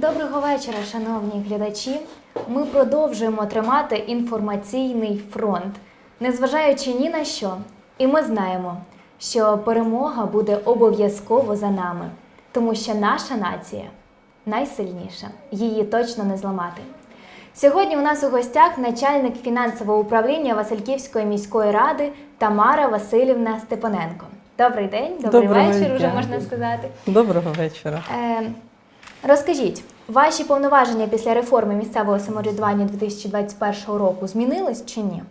Доброго вечора, шановні глядачі. Ми продовжуємо тримати інформаційний фронт, незважаючи ні на що. І ми знаємо, що перемога буде обов'язково за нами, тому що наша нація найсильніша, її точно не зламати. Сьогодні у нас у гостях начальник фінансового управління Васильківської міської ради Тамара Васильівна Степаненко. Добрий день, добрий Доброго вечір, вже можна сказати. Доброго вечора. Е, розкажіть, ваші повноваження після реформи місцевого самоврядування 2021 року змінились чи ні?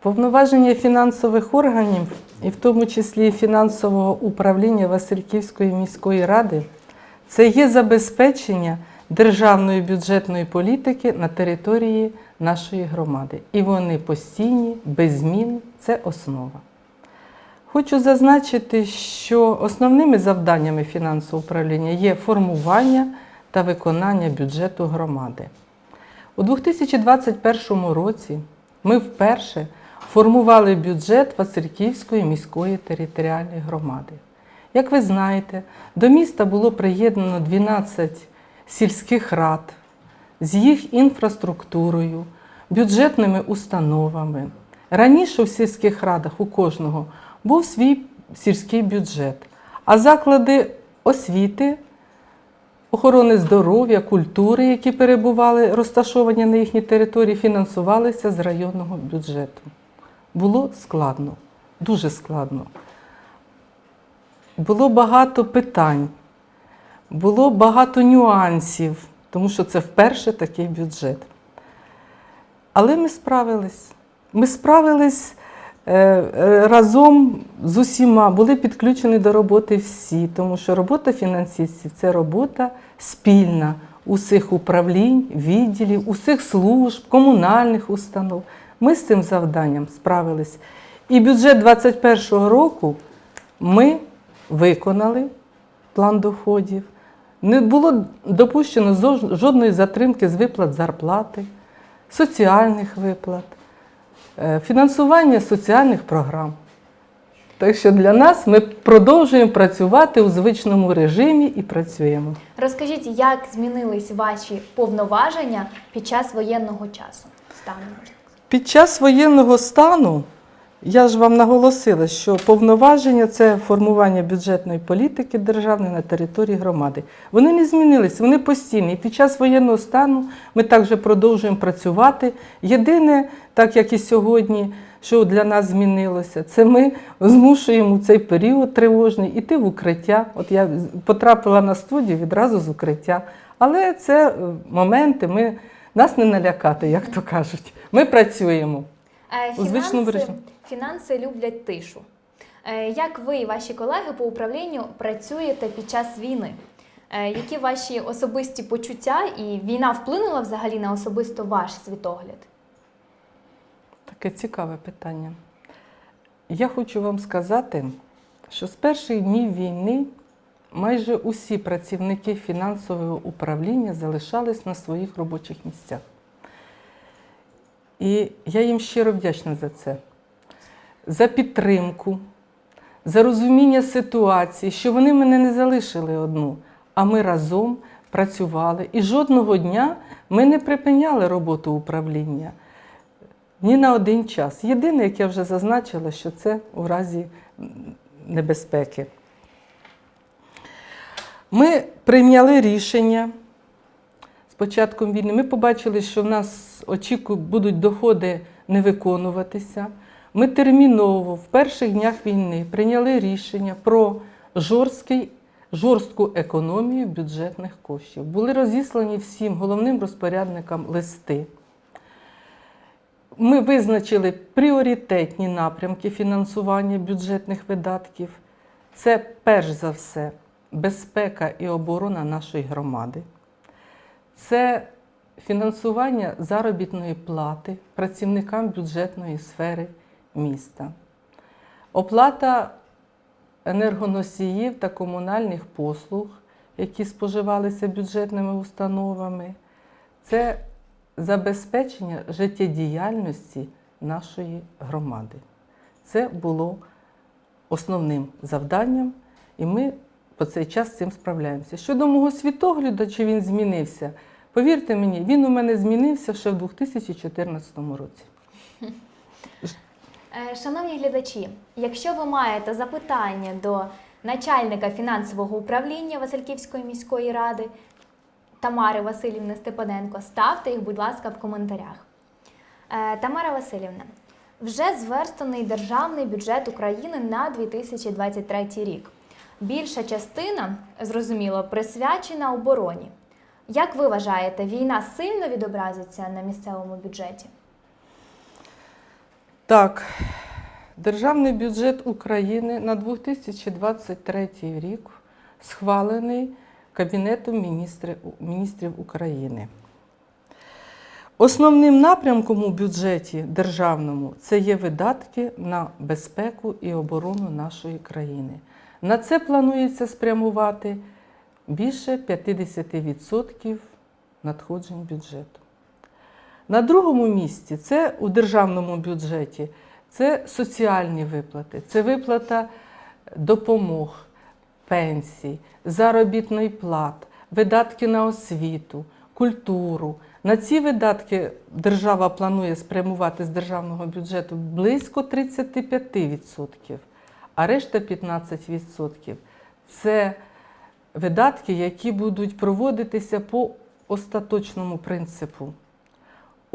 Повноваження фінансових органів, і в тому числі фінансового управління Васильківської міської ради, це є забезпечення державної бюджетної політики на території нашої громади. І вони постійні, без змін, це основа. Хочу зазначити, що основними завданнями фінансового управління є формування та виконання бюджету громади. У 2021 році ми вперше формували бюджет Васильківської міської територіальної громади. Як ви знаєте, до міста було приєднано 12 сільських рад з їх інфраструктурою, бюджетними установами. Раніше в сільських радах у кожного був свій сільський бюджет, а заклади освіти охорони здоров'я, культури, які перебували розташовані на їхній території, фінансувалися з районного бюджету. Було складно, дуже складно. Було багато питань, було багато нюансів, тому що це вперше такий бюджет. Але ми справились. Ми справились разом з усіма, були підключені до роботи всі, тому що робота фінансистів це робота спільна усіх управлінь, відділів, усіх служб, комунальних установ. Ми з цим завданням справились. І бюджет 2021 року ми виконали план доходів. Не було допущено жодної затримки з виплат зарплати, соціальних виплат, е, фінансування соціальних програм. Так що для нас ми продовжуємо працювати у звичному режимі і працюємо. Розкажіть, як змінились ваші повноваження під час воєнного часу? Стану можна. Під час воєнного стану я ж вам наголосила, що повноваження це формування бюджетної політики державної на території громади. Вони не змінились, вони постійні. І під час воєнного стану ми також продовжуємо працювати. Єдине, так як і сьогодні, що для нас змінилося, це ми змушуємо цей період тривожний іти в укриття. От я потрапила на студію відразу з укриття. Але це е, моменти, ми, нас не налякати, як то кажуть. Ми працюємо. У звичному режимі. Фінанси люблять тишу. Е, Як ви і ваші колеги по управлінню працюєте під час війни? Е, Які ваші особисті почуття і війна вплинула взагалі на особисто ваш світогляд? Таке цікаве питання. Я хочу вам сказати, що з перших днів війни майже усі працівники фінансового управління залишались на своїх робочих місцях. І я їм щиро вдячна за це, за підтримку, за розуміння ситуації, що вони мене не залишили одну, а ми разом працювали. І жодного дня ми не припиняли роботу управління ні на один час. Єдине, як я вже зазначила, що це у разі небезпеки. Ми прийняли рішення з початком війни. Ми побачили, що в нас очікують, будуть доходи не виконуватися. Ми терміново в перших днях війни прийняли рішення про жорсткий, жорстку економію бюджетних коштів. Були розіслані всім головним розпорядникам листи. Ми визначили пріоритетні напрямки фінансування бюджетних видатків. Це перш за все безпека і оборона нашої громади. Це фінансування заробітної плати працівникам бюджетної сфери міста, оплата енергоносіїв та комунальних послуг, які споживалися бюджетними установами. Це забезпечення життєдіяльності нашої громади. Це було основним завданням, і ми по цей час з цим справляємося. Щодо мого світогляду, чи він змінився, повірте мені, він у мене змінився ще в 2014 році. Е, Шановні глядачі, якщо ви маєте запитання до начальника фінансового управління Васильківської міської ради Тамари Васильівни Степаненко, ставте їх, будь ласка, в коментарях. Е, Тамара Васильівна, вже зверстаний державний бюджет України на 2023 рік. Більша частина, зрозуміло, присвячена обороні. Як ви вважаєте, війна сильно відобразиться на місцевому бюджеті? Так, Державний бюджет України на 2023 рік схвалений Кабінетом міністрів, України. Основним напрямком у бюджеті державному це є видатки на безпеку і оборону нашої країни. На це планується спрямувати більше 50% надходжень бюджету. На другому місці це у державному бюджеті це соціальні виплати, це виплата допомог, пенсій, заробітної плат, видатки на освіту, культуру. На ці видатки держава планує спрямувати з державного бюджету близько 35%, а решта 15% це видатки, які будуть проводитися по остаточному принципу.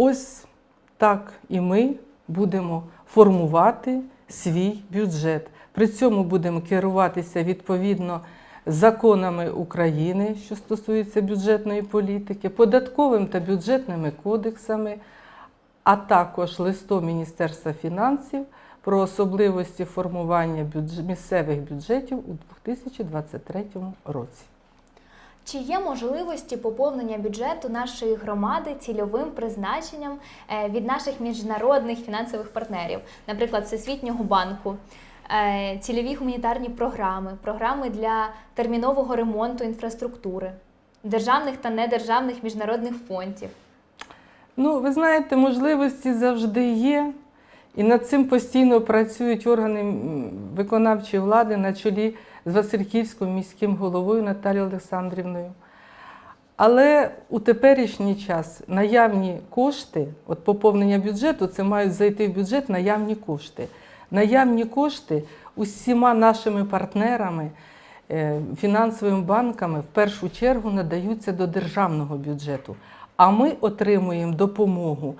Ось так і ми будемо формувати свій бюджет. При цьому будемо керуватися відповідно законами України, що стосуються бюджетної політики, податковим та бюджетними кодексами, а також листом Міністерства фінансів про особливості формування бюдж- місцевих бюджетів у 2023 році. Чи є можливості поповнення бюджету нашої громади цільовим призначенням е, від наших міжнародних фінансових партнерів, наприклад, Всесвітнього банку, е, цільові гуманітарні програми, програми для термінового ремонту інфраструктури, державних та недержавних міжнародних фондів? Ну, ви знаєте, можливості завжди є, і над цим постійно працюють органи виконавчої влади на чолі з Васильківським міським головою Наталією Олександрівною. Але у теперішній час наявні кошти, от поповнення бюджету, це мають зайти в бюджет наявні кошти. Наявні кошти усіма нашими партнерами, е, фінансовими банками в першу чергу надаються до державного бюджету. А ми отримуємо допомогу.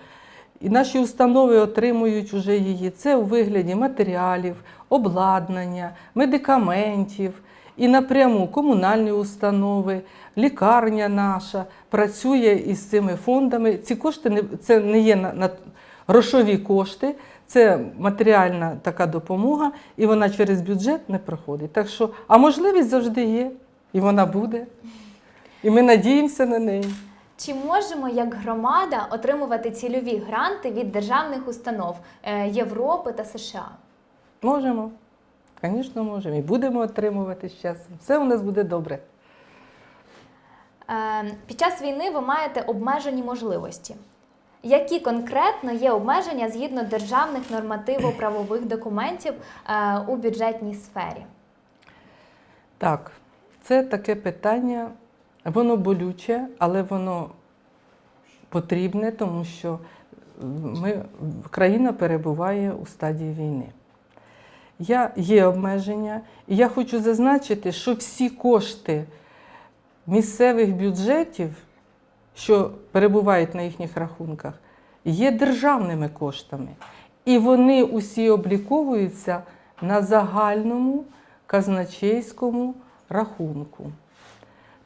І наші установи отримують уже її. Це у вигляді матеріалів, обладнання, медикаментів і напряму комунальні установи, лікарня наша працює із цими фондами. Ці кошти не це не є на, на грошові кошти, це матеріальна така допомога, і вона через бюджет не проходить. Так що, а можливість завжди є, і вона буде. І ми надіємося на неї. Чи можемо як громада отримувати цільові гранти від державних установ е, Європи та США? Можемо. Звісно, можемо. І будемо отримувати з часом. Все у нас буде добре. Е, Під час війни ви маєте обмежені можливості. Які конкретно є обмеження згідно державних нормативо-правових документів е, у бюджетній сфері? Так, це таке питання, воно болюче, але воно потрібне, тому що ми, країна перебуває у стадії війни. Я, є обмеження, і я хочу зазначити, що всі кошти місцевих бюджетів, що перебувають на їхніх рахунках, є державними коштами. І вони усі обліковуються на загальному казначейському рахунку.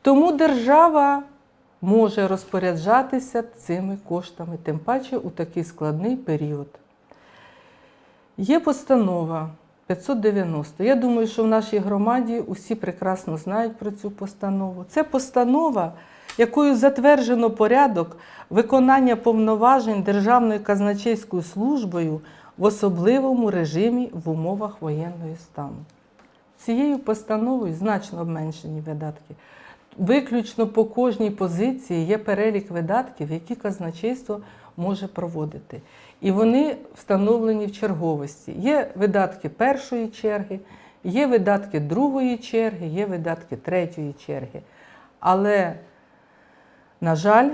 Тому держава може розпоряджатися цими коштами, тим паче у такий складний період. Є постанова 590. Я думаю, що в нашій громаді усі прекрасно знають про цю постанову. Це постанова, якою затверджено порядок виконання повноважень Державною казначейською службою в особливому режимі в умовах воєнного стану. Цією постановою значно обменшені видатки. Виключно по кожній позиції є перелік видатків, які казначейство може проводити. І вони встановлені в черговості. Є видатки першої черги, Є видатки другої черги, є видатки третьої черги. Але, на жаль,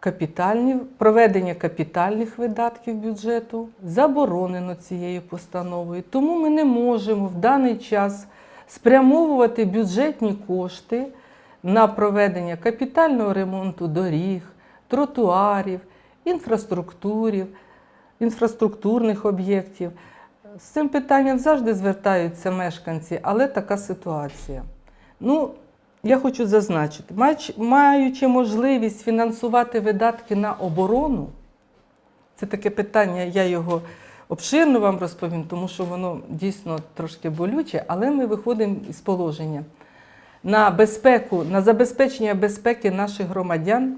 капітальні, проведення капітальних видатків бюджету заборонено цією постановою. Тому ми не можемо в даний час спрямовувати бюджетні кошти на проведення капітального ремонту доріг, тротуарів, інфраструктурів, інфраструктурних об'єктів. З цим питанням завжди звертаються мешканці, але така ситуація. Ну, я хочу зазначити, маючи можливість фінансувати видатки на оборону, це таке питання, я його обширно вам розповім, тому що воно дійсно трошки болюче, але ми виходимо із положення. На безпеку, на забезпечення безпеки наших громадян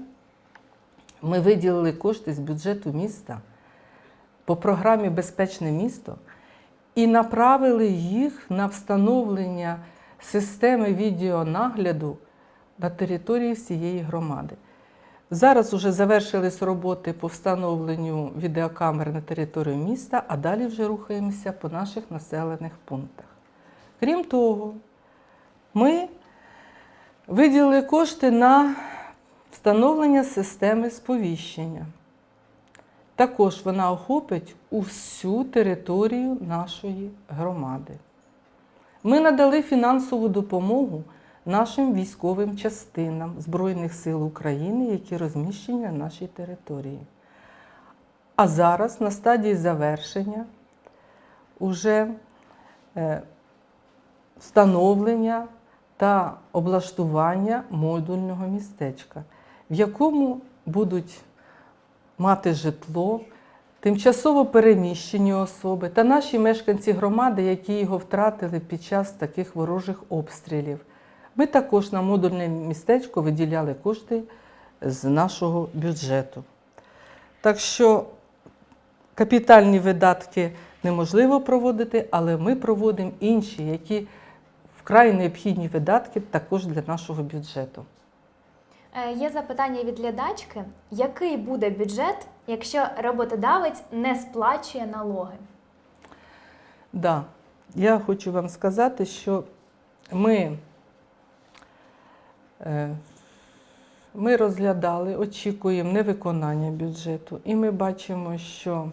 ми виділили кошти з бюджету міста по програмі Безпечне місто і направили їх на встановлення системи відеонагляду на території всієї громади. Зараз вже завершились роботи по встановленню відеокамер на територію міста, а далі вже рухаємося по наших населених пунктах. Крім того, ми виділили кошти на встановлення системи сповіщення. Також вона охопить усю територію нашої громади. Ми надали фінансову допомогу нашим військовим частинам Збройних сил України, які розміщені на нашій території. А зараз на стадії завершення уже е, встановлення та облаштування модульного містечка, в якому будуть мати житло, тимчасово переміщені особи та наші мешканці громади, які його втратили під час таких ворожих обстрілів. Ми також на модульне містечко виділяли кошти з нашого бюджету. Так що капітальні видатки неможливо проводити, але ми проводимо інші, які вкрай необхідні видатки також для нашого бюджету. Е, Є запитання від глядачки: який буде бюджет, якщо роботодавець не сплачує налоги? Да, я хочу вам сказати, що ми, е, ми розглядали, очікуємо невиконання бюджету, і ми бачимо, що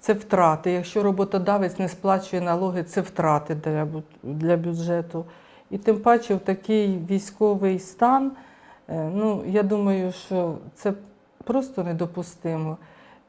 це втрати. Якщо роботодавець не сплачує налоги, це втрати для, для бюджету. І тим паче в такий військовий стан, е, ну, я думаю, що це просто недопустимо.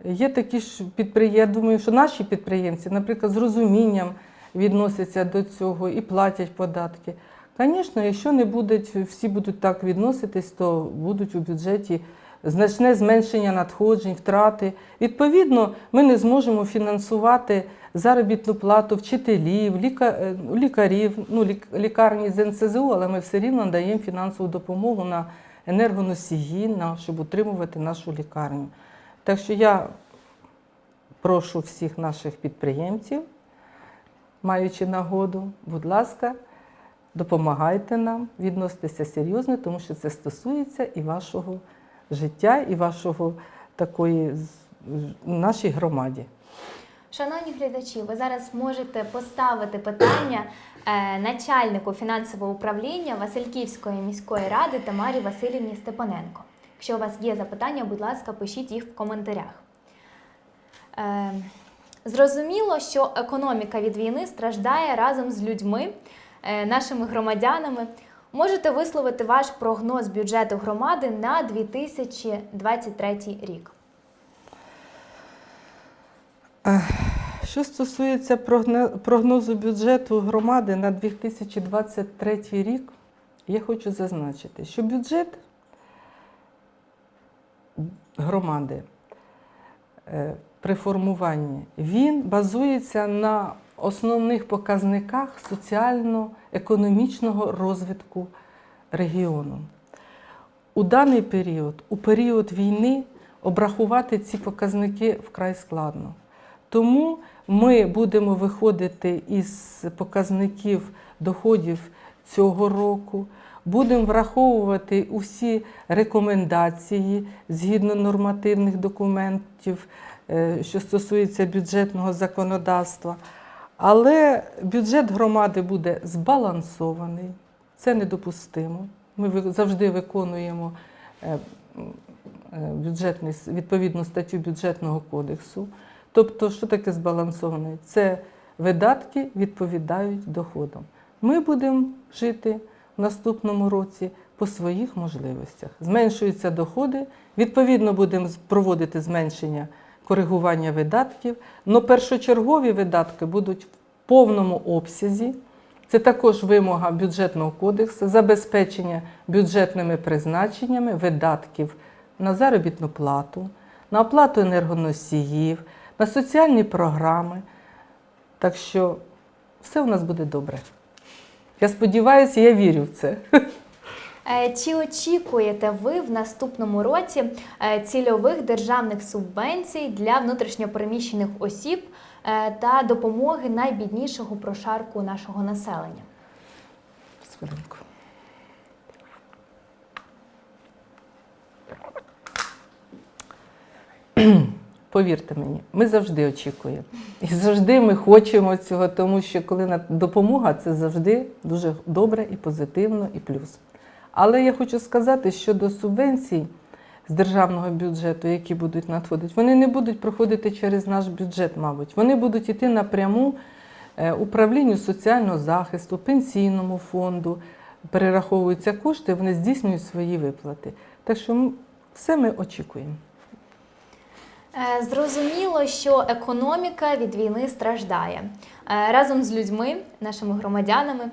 Є такі ж підприємці, я думаю, що наші підприємці, наприклад, з розумінням відносяться до цього і платять податки. Звісно, якщо не будуть, всі будуть так відноситись, то будуть у бюджеті значне зменшення надходжень, втрати. Відповідно, ми не зможемо фінансувати заробітну плату вчителів, е, лікарів, ну, лікарні з НСЗУ, але ми все рівно даємо фінансову допомогу на енергоносії, на, щоб утримувати нашу лікарню. Так що я прошу всіх наших підприємців, маючи нагоду, будь ласка, допомагайте нам, відноситеся серйозно, тому що це стосується і вашого життя, і вашого такої нашій громаді. Шановні глядачі, ви зараз можете поставити питання е, начальнику фінансового управління Васильківської міської ради Тамарі Васильівні Степаненко. Якщо у вас є запитання, будь ласка, пишіть їх в коментарях. Е, зрозуміло, що економіка від війни страждає разом з людьми, е, нашими громадянами. Можете висловити ваш прогноз бюджету громади на 2023 рік. Що стосується прогнозу бюджету громади на 2023 рік, я хочу зазначити, що бюджет громади е, при формуванні він базується на основних показниках соціально-економічного розвитку регіону. У даний період, у період війни, обрахувати ці показники вкрай складно. Тому ми будемо виходити із показників доходів цього року, будемо враховувати усі рекомендації згідно нормативних документів, е, що стосується бюджетного законодавства. Але бюджет громади буде збалансований. Це недопустимо. Ми завжди виконуємо е, е, бюджетний, відповідну статтю бюджетного кодексу. Тобто, що таке збалансований? Це видатки відповідають доходам. Ми будемо жити в наступному році по своїх можливостях. Зменшуються доходи, відповідно, будемо проводити зменшення коригування видатків. але першочергові видатки будуть в повному обсязі. Це також вимога бюджетного кодексу, забезпечення бюджетними призначеннями видатків на заробітну плату, на оплату енергоносіїв, на соціальні програми. Так що все у нас буде добре. Я сподіваюся, я вірю в це. Е, Чи очікуєте ви в наступному році е, цільових державних субвенцій для внутрішньопереміщених осіб е, та допомоги найбіднішого прошарку нашого населення? Повірте мені, ми завжди очікуємо. І завжди ми хочемо цього, тому що коли допомога, це завжди дуже добре і позитивно, і плюс. Але я хочу сказати, що до субвенцій з державного бюджету, які будуть надходити, вони не будуть проходити через наш бюджет, мабуть. Вони будуть йти напряму е, управлінню соціального захисту, пенсійному фонду. Перераховуються кошти, вони здійснюють свої виплати. Так що все ми очікуємо. Е, Зрозуміло, що економіка від війни страждає Е, разом з людьми, нашими громадянами.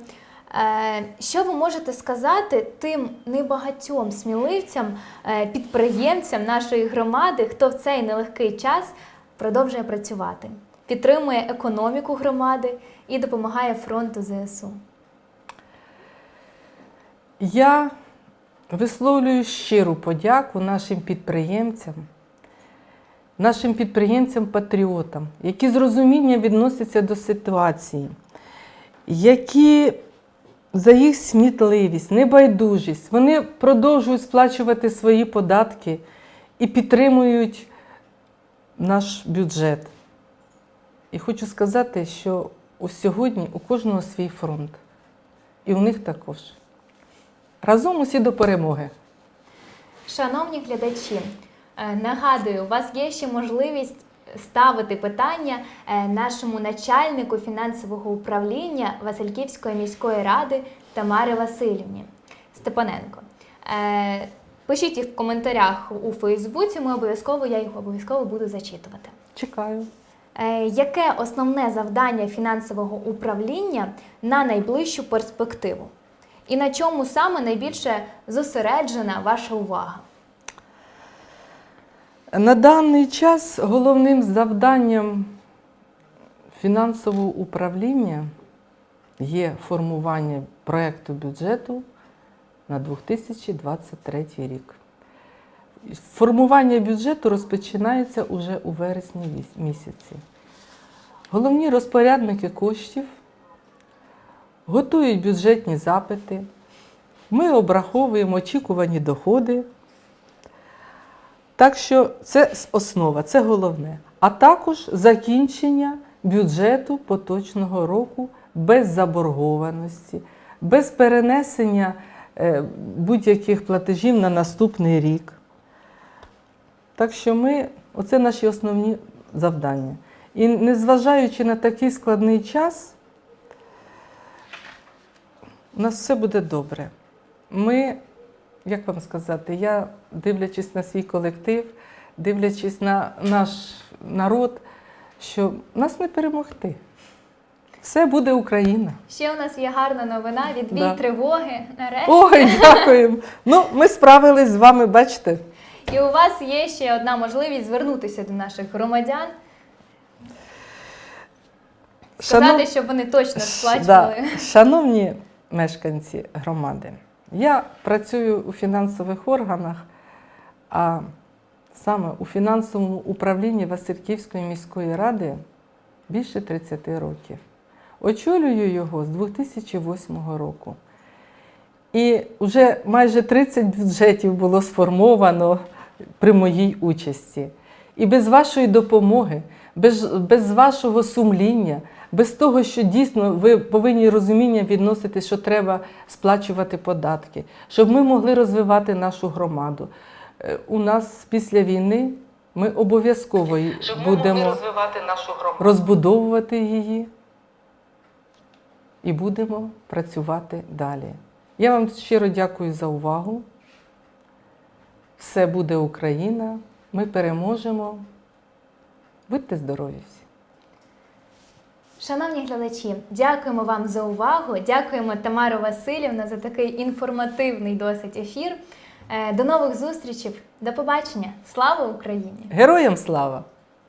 Е, Що ви можете сказати тим небагатьом сміливцям, е, підприємцям нашої громади, хто в цей нелегкий час продовжує працювати, підтримує економіку громади і допомагає фронту ЗСУ? Я висловлюю щиру подяку нашим підприємцям, нашим підприємцям-патріотам, які з розумінням відносяться до ситуації, які за їх смітливість, небайдужість, вони продовжують сплачувати свої податки і підтримують наш бюджет. І хочу сказати, що ось сьогодні у кожного свій фронт. І у них також. Разом усі до перемоги. Шановні глядачі, е, нагадую, у вас є ще можливість ставити питання е, нашому начальнику фінансового управління Васильківської міської ради Тамари Васильівні Степаненко. Е, Пишіть їх в коментарях у Фейсбуці, ми обов'язково, я їх обов'язково буду зачитувати. Чекаю. Е, Яке основне завдання фінансового управління на найближчу перспективу? І на чому саме найбільше зосереджена ваша увага? На даний час головним завданням фінансового управління є формування проєкту бюджету на 2023 рік. Формування бюджету розпочинається уже у вересні місяці. Головні розпорядники коштів готують бюджетні запити. Ми обраховуємо очікувані доходи. Так що це основа, це головне. А також закінчення бюджету поточного року без заборгованості, без перенесення е, будь-яких платежів на наступний рік. Так що ми, оце наші основні завдання. І незважаючи на такий складний час, у нас все буде добре. Ми як вам сказати, я, дивлячись на свій колектив, дивлячись на наш народ, що нас не перемогти. Все буде Україна. Ще у нас є гарна новина відбій Да. тривоги нарешті. Ой, дякуємо. Ну, ми справились з вами, бачите. І у вас є ще одна можливість звернутися до наших громадян, сказати, Шанов- щоб вони точно сплачували. да. Шановні мешканці громади, я працюю у фінансових органах, а саме у фінансовому управлінні Васильківської міської ради більше 30 років. Очолюю його з 2008 року. І вже майже 30 бюджетів було сформовано при моїй участі. І без вашої допомоги, без, без вашого сумління, без того, що дійсно ви повинні розуміння відносити, що треба сплачувати податки, щоб ми могли розвивати нашу громаду. Е, У нас після війни ми обов'язково будемо розвивати нашу громаду. розбудовувати її і будемо працювати далі. Я вам щиро дякую за увагу. Все буде Україна. Ми переможемо. Будьте здорові всі! Шановні глядачі, дякуємо вам за увагу. Дякуємо Тамару Васильівна за такий інформативний досить ефір. Е, До нових зустрічей. До побачення. Слава Україні! Героям слава!